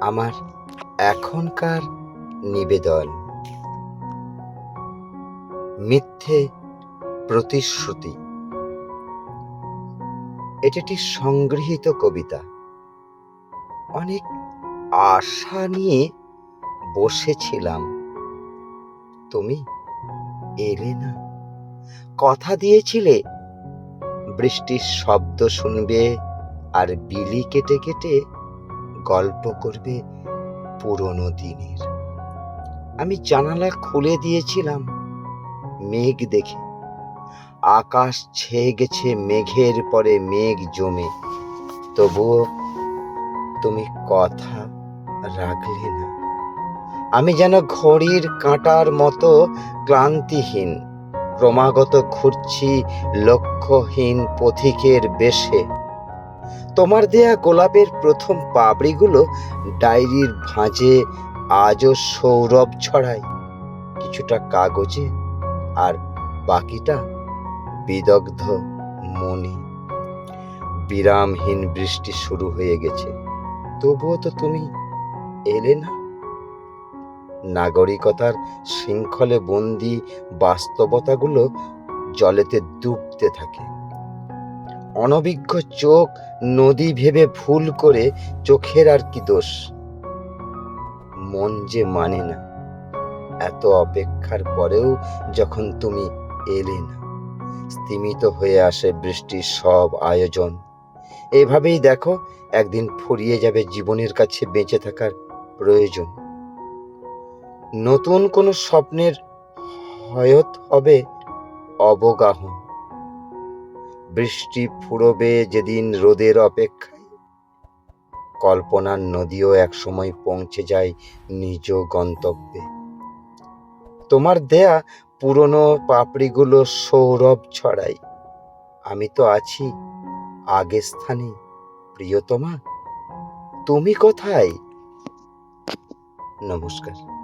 আমার এখনকার নিবেদন। মিথ্যে প্রতিশ্রুতি। এটি একটি সংগৃহীত কবিতা। অনেক আশা নিয়ে বসেছিলাম। তুমি এলে না। কথা দিয়েছিলে, বৃষ্টির শব্দ শুনবে। আর বিলি কেটে কেটে গল্প করবে পুরনো দিনের। আমি জানালা খুলে দিয়েছিলাম মেঘ দেখে। আকাশ ছেয়ে গেছে, মেঘের পরে মেঘ জমে। তবুও তুমি কথা রাখলে না। আমি যেন ঘড়ির কাঁটার মতো ক্লান্তিহীন, ক্রমাগত ঘুরছি লক্ষ্যহীন পথিকের বেশে। তোমার দেয়া গোলাপের প্রথম পাবড়িগুলো ডায়েরির ভাঁজে আজও সৌরভ ছড়ায়। কিছুটা কাগজে আর বাকিটা বিদগ্ধ মনে। বিরামহীন বৃষ্টি শুরু হয়ে গেছে। তবুও তো তুমি এলে না? নাগরিকতার শৃঙ্খলে বন্দি বাস্তবতাগুলো জলেতে ডুবতে থাকে। অনভিজ্ঞ চোখ নদী ভেবে ভুল করে চোখের আর কি দোষ? মন যে মানে না। এত অপেক্ষার পরেও যখন তুমি এলে না, স্তিমিত হয়ে আসে বৃষ্টির সব আয়োজন। এভাবেই দেখো, একদিন ফুরিয়ে যাবে জীবনের কাছে বেঁচে থাকার প্রয়োজন। নতুন কোনো স্বপ্নের হয়ত হবে অবগাহন। বৃষ্টি ফুরবে যেদিন রোদের অপেক্ষায়। কল্পনার নদীও একসময় পৌঁছে যায় নিজ গন্তব্যে। তোমার দেয়া পুরনো পাপড়িগুলো সৌরভ ছড়াই। আমি তো আছি আগের স্থানে, প্রিয়তমা। তুমি কোথায়? নমস্কার।